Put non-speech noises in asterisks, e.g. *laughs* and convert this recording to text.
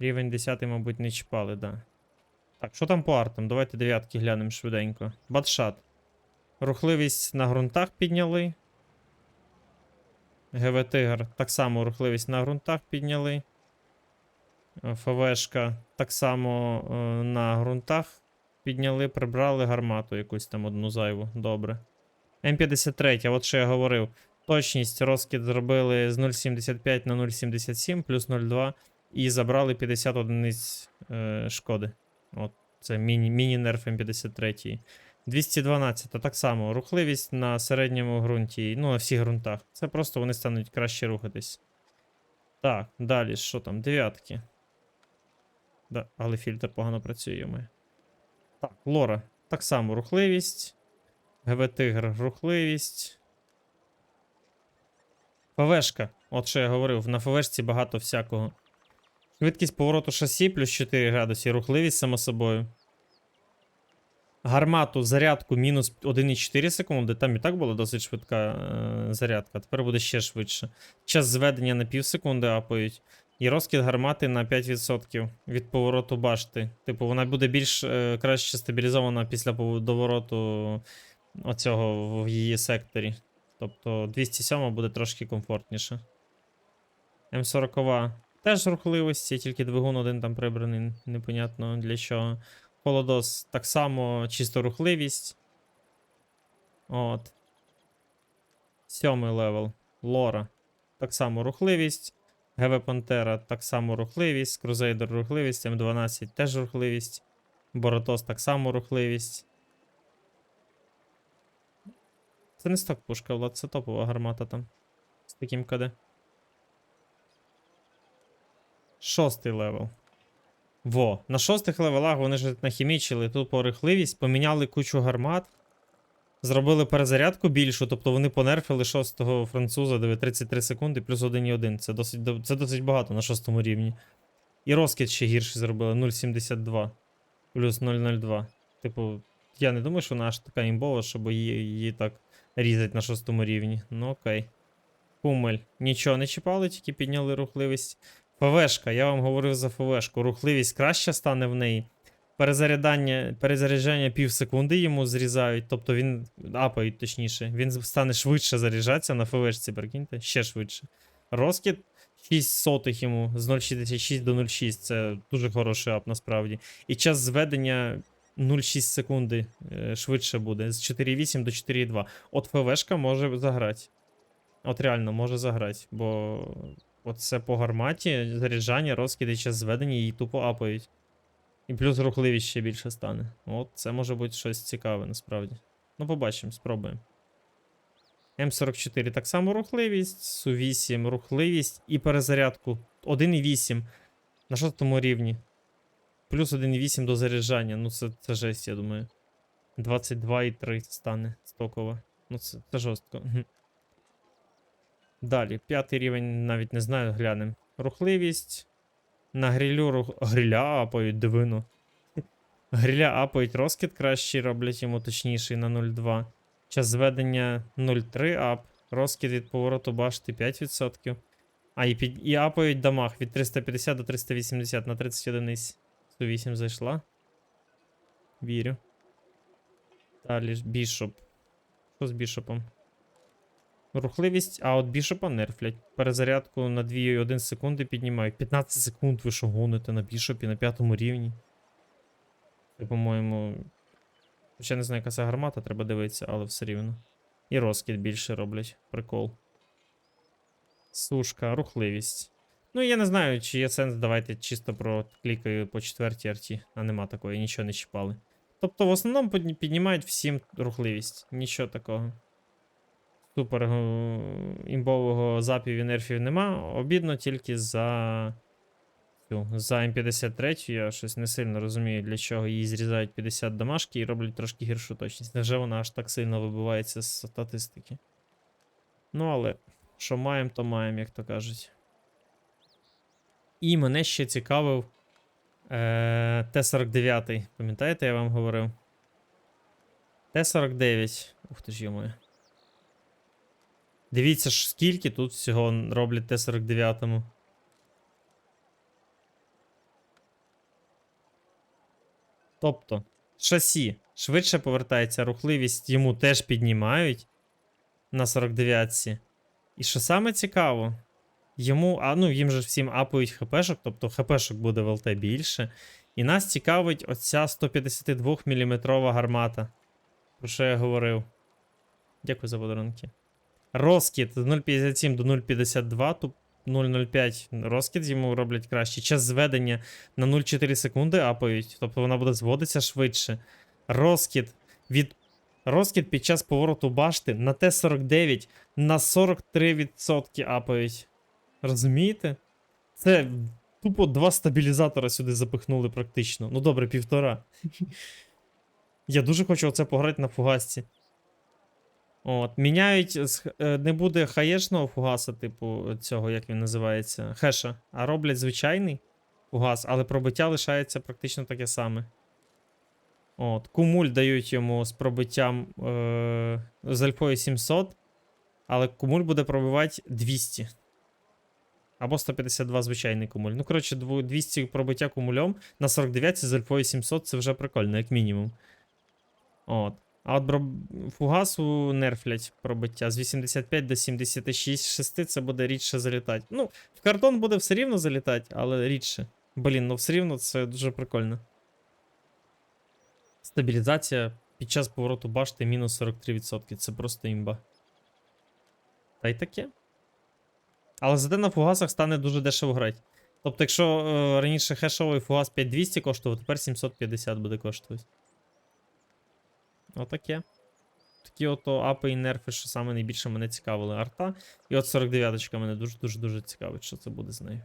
Рівень 10, мабуть, не чіпали, да. Так, що там по артам? Давайте дев'ятки глянемо швиденько. Батшат. Рухливість на ґрунтах підняли. ГВ Тигр так само рухливість на ґрунтах підняли. ФВшка так само е, на ґрунтах підняли, прибрали гармату якусь там одну зайву. Добре. М53, от що я говорив. Точність розкид зробили з 0,75 на 0,77 плюс 0,2 і забрали 50 одиниць е, шкоди. От, це міні, міні-нерф М53. 212 так само. Рухливість на середньому ґрунті, ну на всіх ґрунтах. Це просто вони стануть краще рухатись. Так, далі, що там? Дев'ятки. Да, але фільтр погано працює. йоми. Так, Лора. Так само рухливість. ГВ Тигр рухливість. ФВшка. От що я говорив, на ФВшці багато всякого. Швидкість повороту шасі плюс 4 градуси, рухливість само собою. Гармату, зарядку мінус 1,4 секунди. Там і так була досить швидка е, зарядка, тепер буде ще швидше. Час зведення на пів секунди апають. І розкид гармати на 5% від повороту башти. Типу, вона буде більш е, краще стабілізована після повороту оцього в її секторі. Тобто 207 буде трошки комфортніше. М40 теж рухливості, тільки двигун один там прибраний, непонятно для чого. Холодос так само чисто рухливість. От. Сьомий левел. Лора. Так само рухливість. ГВ Пантера так само рухливість. Крузейдер рухливість. М12 теж рухливість. Боротос так само рухливість. Це не сток пушка, Влад, це топова гармата там. З таким КД. Шостий левел. Во. На шостих левелах вони ж нахімічили тупо рихливість, поміняли кучу гармат. Зробили перезарядку більшу, тобто вони понерфили шостого француза, диви 33 секунди плюс 1,1. Це досить, це досить багато на шостому рівні. І розкид ще гірший зробили 0,72 плюс 0,02. Типу, я не думаю, що вона аж така імбова, щоб її, її так різать на шостому рівні. Ну окей. Кумель. Нічого не чіпали, тільки підняли рухливість. ФВшка, я вам говорив за ФВшку. Рухливість краще стане в неї. Перезарядання, перезаряджання пів секунди йому зрізають, тобто він апають точніше. Він стане швидше заряджатися на ФВшці, прикиньте, ще швидше. Розкид 6 сотих йому з 0,66 до 0,6. Це дуже хороший ап насправді. І час зведення 0,6 секунди е, швидше буде. З 4,8 до 4,2. От ФВшка може заграти. От реально може заграти, бо от це по гарматі, заряджання, розкиди, час зведення її тупо апають. І плюс рухливість ще більше стане. От це може бути щось цікаве насправді. Ну, побачимо, спробуємо. М44 так само рухливість, Су8 рухливість і перезарядку 1,8 на шостому рівні. Плюс 1,8 до заряджання. Ну, це, це жесть, я думаю. 22,3 стане стоково. Ну, це, це жорстко. Далі, п'ятий рівень, навіть не знаю, глянемо. Рухливість. На грилю рух... гриля апають дивину. *laughs* Гриля апають розкид кращий, роблять йому точніший на 0,2. Час зведення 0,3 ап. Розкид від повороту башти 5%. А, і, під... і апають дамаг від 350 до 380 на 30 одиниць. 108 зайшла. Вірю. Далі бішоп. Що з бішопом? Рухливість, а от бішопа нерфлять. Перезарядку на 2,1 секунди піднімають. 15 секунд ви що гоните на бішопі на п'ятому рівні. Це, по-моєму. Ще не знаю, яка це гармата, треба дивитися, але все рівно. І розкид більше роблять. Прикол. Сушка, рухливість. Ну, я не знаю, чи є сенс, давайте чисто про клікаю по четвертій арті, а нема такої, нічого не чіпали. Тобто, в основному піднімають всім рухливість. Нічого такого. Супер е, імбового запів і нерфів нема. Обідно тільки за. За М53 я щось не сильно розумію, для чого її зрізають 50 дамашки і роблять трошки гіршу точність. Невже вона аж так сильно вибивається з статистики? Ну, але що маємо, то маємо, як то кажуть. І мене ще цікавив е, Т-49. Пам'ятаєте, я вам говорив? Т-49. Ух ти ж йому. Дивіться ж, скільки тут всього роблять Т-49. Тобто, шасі швидше повертається, рухливість йому теж піднімають на 49-ці. І що саме цікаво, йому, а ну їм же всім апають хпшок, тобто хпшок буде в ЛТ більше. І нас цікавить оця 152 мм гармата. Про що я говорив. Дякую за подарунки. Розкіт з 0,57 до 0,52, тут 0,05 розкіт йому роблять краще. Час зведення на 0,4 секунди апають, тобто вона буде зводитися швидше. Розкіт від. Розкіт під час повороту башти на Т-49 на 43% апають. Розумієте? Це тупо два стабілізатора сюди запихнули практично. Ну добре, півтора. *laughs* Я дуже хочу оце пограти на фугасці. От, міняють, е, не буде хаєшного фугаса, типу цього, як він називається, хеша, а роблять звичайний фугас, але пробиття лишається практично таке саме. От, кумуль дають йому з пробиттям е, з альфою 700, але кумуль буде пробивати 200. Або 152 звичайний кумуль. Ну, коротше, 200 пробиття кумульом на 49 з альфою 700 це вже прикольно, як мінімум. От. А от фугасу нерфлять пробиття з 85 до 76 6 це буде рідше залітати. Ну, в картон буде все рівно залітати, але рідше. Блін, ну все рівно це дуже прикольно. Стабілізація під час повороту башти мінус 43%. Це просто імба. Та й таке. Але зате на фугасах стане дуже дешево грати. Тобто, якщо е, раніше хешовий фугас 5200 коштував, тепер 750 буде коштувати. Отаке. Такі ото апи і нерфи, що саме найбільше мене цікавили. Арта. І от 49 очка мене дуже-дуже дуже цікавить, що це буде з нею.